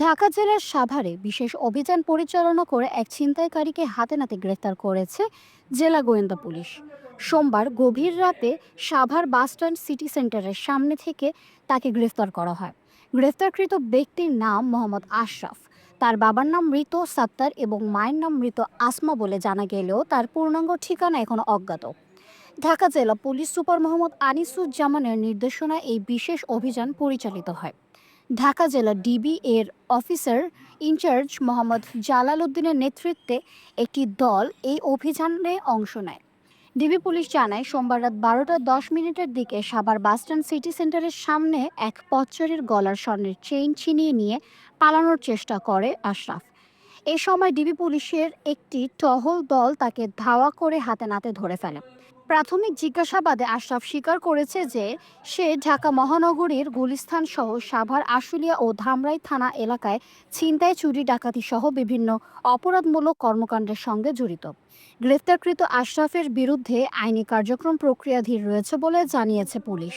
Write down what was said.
ঢাকা জেলার সাভারে বিশেষ অভিযান পরিচালনা করে এক ছিনতাইকারীকে হাতে নাতে গ্রেফতার করেছে জেলা গোয়েন্দা পুলিশ। সোমবার গভীর রাতে সাভার বাসস্ট্যান্ড সিটি সেন্টারের সামনে থেকে তাকে গ্রেফতার করা হয়। গ্রেফতারকৃত ব্যক্তির নাম মোহাম্মদ আশরাফ। তার বাবার নাম মৃত সাত্তার এবং মায়ের নাম মৃত আসমা বলে জানা গেলেও তার পূর্ণাঙ্গ ঠিকানা এখনও অজ্ঞাত। ঢাকা জেলা পুলিশ সুপার মোহাম্মদ আনিসুজ্জামানের নির্দেশনায় এই বিশেষ অভিযান পরিচালিত হয়। ঢাকা জেলা ডিবি এর অফিসার ইনচার্জ মোহাম্মদ জালাল উদ্দিনের নেতৃত্বে একটি দল এই অভিযানে অংশ নেয়। ডিবি পুলিশ জানায়, সোমবার রাত বারোটা দশ মিনিটের দিকে সাভার বাসস্ট্যান্ড সিটি সেন্টারের সামনে এক পথচারীর গলার স্বর্ণের চেইন ছিনিয়ে নিয়ে পালানোর চেষ্টা করে আশরাফ। এ সময় ডিবি পুলিশের একটি টহল দল তাকে ধাওয়া করে হাতে নাতে ধরে ফেলে। প্রাথমিক জিজ্ঞাসাবাদে আশরাফ স্বীকার করেছে যে, সে ঢাকা মহানগরীর গুলিস্তান সহ সাভার, আশুলিয়া ও ধামরাই থানা এলাকায় ছিনতাই, চুরি, ডাকাতি সহ বিভিন্ন অপরাধমূলক কর্মকাণ্ডের সঙ্গে জড়িত। গ্রেফতারকৃত আশরাফের বিরুদ্ধে আইনি কার্যক্রম প্রক্রিয়াধীন রয়েছে বলে জানিয়েছে পুলিশ।